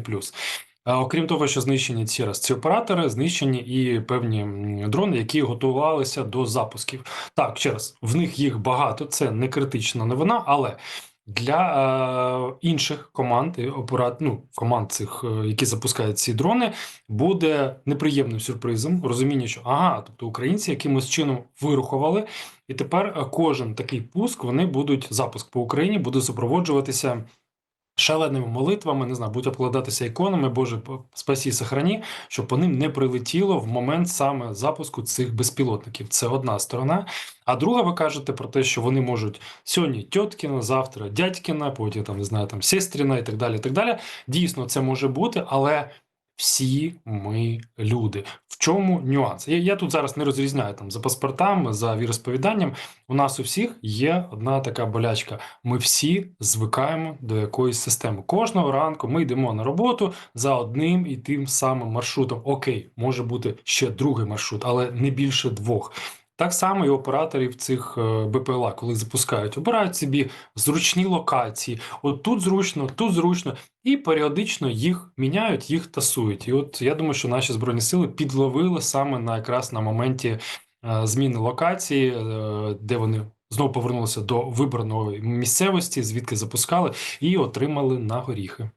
плюс. Окрім того, що знищені ці раз ці оператори, знищені і певні дрони, які готувалися до запусків. Так, ще раз, в них їх багато, це не критична новина, але для е, інших команд операт, ну, команд цих, е, які запускають ці дрони, буде неприємним сюрпризом. Розуміння, що ага, тобто українці якимось чином вирухували, і тепер е, кожен такий пуск вони будуть запуск по Україні буде супроводжуватися шаленими молитвами, не знаю, будуть обкладатися іконами, Боже, спасі, сохрані, щоб по ним не прилетіло в момент саме запуску цих безпілотників. Це одна сторона. А друга, ви кажете про те, що вони можуть сьогодні тьоткіна, завтра дядькіна, потім там не знаю, там сестріна і так далі. І так далі. Дійсно, це може бути, але. Всі ми люди. В чому нюанс? Я, я тут зараз не розрізняю там за паспортами, за віросповіданням. У нас у всіх є одна така болячка. Ми всі звикаємо до якоїсь системи. Кожного ранку ми йдемо на роботу за одним і тим самим маршрутом. Окей, може бути ще другий маршрут, але не більше двох. Так само і операторів цих е, БПЛА, коли запускають, обирають собі зручні локації. От тут зручно, тут зручно, і періодично їх міняють, їх тасують. І от я думаю, що наші збройні сили підловили саме на якраз на моменті е, зміни локації, е, де вони знову повернулися до вибраної місцевості, звідки запускали, і отримали на горіхи.